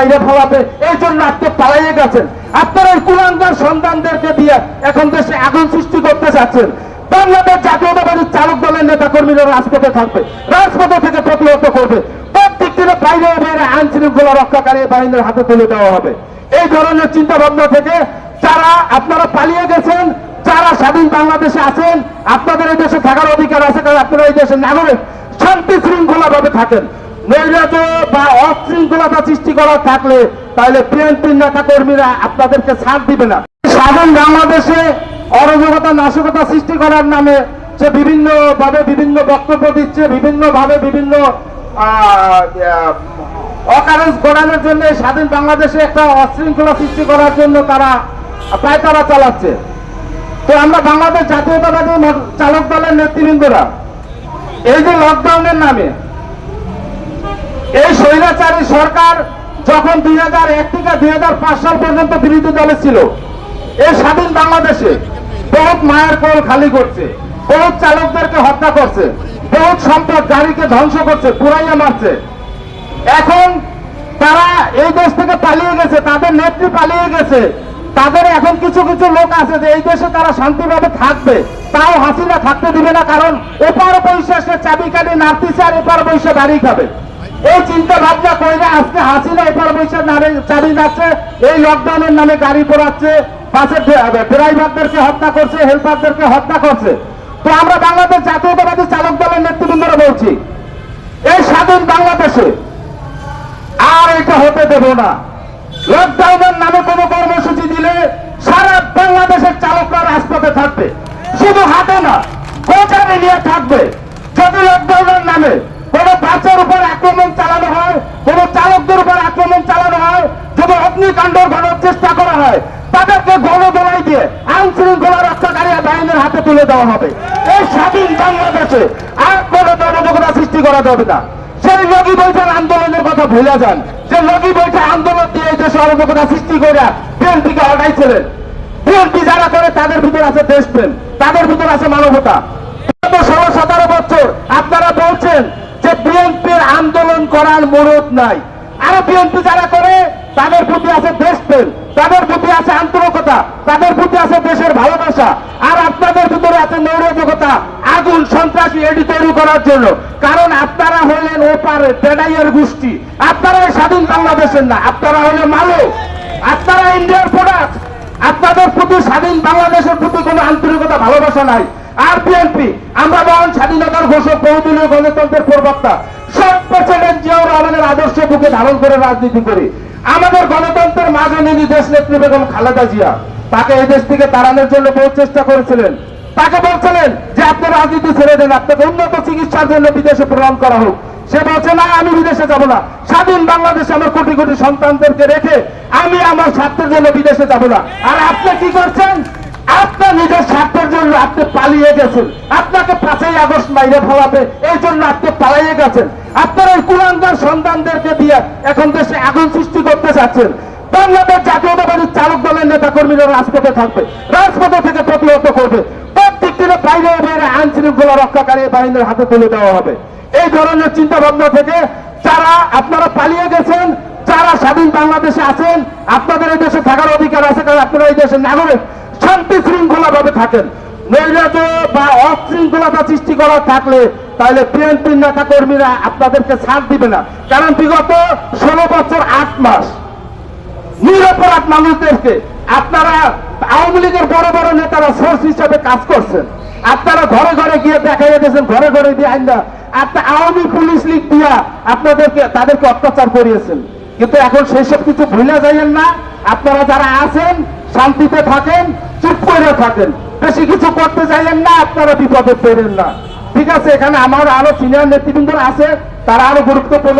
মাইরে ফলাবে এই জন্য আপনি পালাইয়ে গেছেন। আপনারা কুলাঙ্গার সন্তানদেরকে দিয়ে এখন দেশে আগুন সৃষ্টি করতে চাচ্ছেন বাংলাদেশ জাতীয়তাবাদী চালক দলের নেতা কর্মীরা রাজপথে থাকবে, রাজপথে থেকে প্রতিহত করবে। প্রত্যেক দিনে বাইরে বাইরে আইন শৃঙ্খলা রক্ষাকারী বাহিনীর হাতে তুলে দেওয়া হবে। এই ধরনের চিন্তা ভাবনা থেকে যারা আপনারা পালিয়ে গেছেন, যারা স্বাধীন বাংলাদেশে আছেন, আপনাদের এই দেশে থাকার অধিকার আছে কারণ আপনারা এই দেশের নাগরিক। শান্তি শৃঙ্খলা ভাবে থাকেন। অশৃঙ্খলতা সৃষ্টি করার থাকলে তাহলে বিএনপির নেতা কর্মীরা আপনাদেরকে ছাড় দিবে না। স্বাধীন বাংলাদেশে অরাজকতা, নাশকতা সৃষ্টি করার নামে যে বিভিন্ন ভাবে বিভিন্ন বক্তব্য দিচ্ছে বিভিন্ন ভাবে বিভিন্ন অকারেন্স ঘোরানোর জন্য স্বাধীন বাংলাদেশে একটা অশৃঙ্খলা সৃষ্টি করার জন্য তারা প্রায় তারা চালাচ্ছে। তো আমরা বাংলাদেশ জাতীয়তাবাদী চালক দলের নেতৃবৃন্দরা, এই যে লকডাউনের নামে এই স্বৈরাচারী সরকার যখন দুই হাজার এক থেকে দুই হাজার পাঁচ সাল পর্যন্ত বিরোধী দলে ছিল এই স্বাধীন বাংলাদেশে বহুত মায়ের কোল খালি করছে, বহুত চালকদেরকে হত্যা করছে, বহুত সম্পদ গাড়িকে ধ্বংস করছে পুরাইয়া মারছে। এখন তারা এই দেশ থেকে পালিয়ে গেছে, তাদের নেত্রী পালিয়ে গেছে, তাদের এখন কিছু কিছু লোক আছে যে এই দেশে তারা শান্তিভাবে থাকবে, তাও হাসিনা থাকতে দিবে না, কারণ এপার পয়সা সে চাবি কাটি নাড়তিছে আর এপার পয়সা দাঁড়িয়ে খাবে। এই চিন্তা ভাবনা কইরা আজকে হাসিনা এপার পয়সা নাড়ে চাবি যাচ্ছে, এই লকডাউনের নামে গাড়ি পোড়াচ্ছে বাসের ড্রাইভারদেরকে হত্যা করছে হেল্পারদেরকে হত্যা করছে। তো আমরা বাংলাদেশ জাতীয়তাবাদী চালক দলের নেতৃবৃন্দরা বলছি, এই স্বাধীন বাংলাদেশে আর এটা হতে দেব না। লকডাউনের নামে কোনো কর্মসূচি দিলে সারা বাংলাদেশের চালকরা রাজপথে থাকবে। শুধু হাতে না গোটারে নিয়ে থাকবে। যদি লকডাউনের নামে অগ্নিকাণ্ড ঘটার চেষ্টা করা হয়। তাদেরকে গণদোলাই দিয়ে আইন শৃঙ্খলা রক্ষাকারী বাহিনীর হাতে তুলে দেওয়া হবে। এই স্বাধীন বাংলাদেশে আর কোনো জনযোগতা সৃষ্টি করা যাবে না। সেই লগি বৈঠক আন্দোলনের কথা ভুলে যান। যে লগি বৈঠক আন্দোলন দিয়ে এই দেশে অরাজকতা সৃষ্টি করে বিএনপিকে হটাইছিলেন বিএনপি যারা করে, তাদের ভিতর আছে দেশপ্রেম, তাদের ভিতর আছে মানবতা। গত ষোলো, সতেরো বছর আপনারা বলছেন যে বিএনপির আন্দোলন করার মরদ নাই। আর বিএনপি যারা করে তাদের প্রতি আছে দেশপ্রেম তাদের প্রতি আছে আন্তরিকতা, তাদের প্রতি আছে দেশের ভালোবাসা। আর আপনাদের ভিতরে আছে নৈরাজকতা আগুন, সন্ত্রাসী এডি তৈরি করার জন্য। কারণ আপনারা হলেন ওপারে টেডাইয়ের গোষ্ঠী। আপনারা স্বাধীন বাংলাদেশের না, আপনারা হলেন মালো আপনারা ইন্ডিয়ার প্রোডাক্ট আপনাদের প্রতি স্বাধীন বাংলাদেশের প্রতি কোনো আন্তরিকতা, ভালোবাসা নাই। আর বিএনপি, আমরা বরং স্বাধীনতার ঘোষক বহুদলীয় গণতন্ত্রের প্রবক্তা। সব প্রেসিডেন্ট জিয়াউর রহমানের আদর্শ বুকে ধারণ করে রাজনীতি করি। আমাদের গণতন্ত্রের মাঝে নিনি দেশ নেত্রী বেগম খালেদা জিয়া, তাকে এই দেশ থেকে তাড়ানোর জন্য বহু চেষ্টা করেছিলেন। তাকে বলছিলেন যে আপনি রাজনীতি ছেড়ে দেন, আপনাকে উন্নত চিকিৎসার জন্য বিদেশে প্রেরণ করা হোক। সে বলছে, না, আমি বিদেশে যাব না। স্বাধীন বাংলাদেশে আমার কোটি কোটি সন্তানদেরকে রেখে আমি আমার স্বার্থের জন্য বিদেশে যাব না। আর আপনি কি করছেন? আপনার নিজের স্বার্থের জন্য আপনি পালিয়ে গেছেন। আপনাকে পাঁচই আগস্ট মাইরে ফলাবে, এই জন্য আপনি পালিয়ে গেছেন। আপনার ওই কুলাঙ্গার সন্তানদেরকে দিয়ে এখন দেশে আগুন সৃষ্টি করতে চাচ্ছেন বাংলাদেশ জাতীয়তাবাদী চালক দলের নেতা কর্মীরা রাজপথে থাকবে, রাজপথে থেকে প্রতিহত করবে। প্রত্যেক দিনে বাইরে বাইরে আইন শৃঙ্খলা রক্ষাকারী বাহিনীর হাতে তুলে দেওয়া হবে। এই ধরনের চিন্তা ভাবনা থেকে যারা আপনারা পালিয়ে গেছেন, যারা স্বাধীন বাংলাদেশে আছেন, আপনাদের এই দেশে থাকার অধিকার আছে কারণ আপনারা এই দেশের নাগরিক। শান্তি শৃঙ্খলা ভাবে থাকেন। নৈরাজ্য বা অশৃঙ্খলতা সৃষ্টি করা থাকলে তাহলে বিএনপির নেতা কর্মীরা আপনাদেরকে ছাড় দিবে না। কারণ বিগত ষোলো বছর আট মাস নিরপরাধ মানুষদেরকে আপনারা আওয়ামী লীগের বড় বড় নেতারা সোর্স হিসাবে কাজ করছেন। আপনারা ঘরে ঘরে গিয়ে দেখাই দিয়েছেন, ঘরে ঘরে দিয়ে আইন না। আপনার আওয়ামী পুলিশ লীগ দিয়া আপনাদেরকে, তাদেরকে অত্যাচার করিয়েছেন। কিন্তু এখন সেসব কিছু ভুলে যাইয়েন না। আপনারা যারা আছেন, শান্তিতে থাকেন, চুপ করে থাকেন। বেশি কিছু করতে চাইলেন না, আপনারা বিপদে পেরেন না। ঠিক আছে এখানে আমার আরও সিনিয়র নেতৃবৃন্দ আছে তারা আরও গুরুত্বপূর্ণ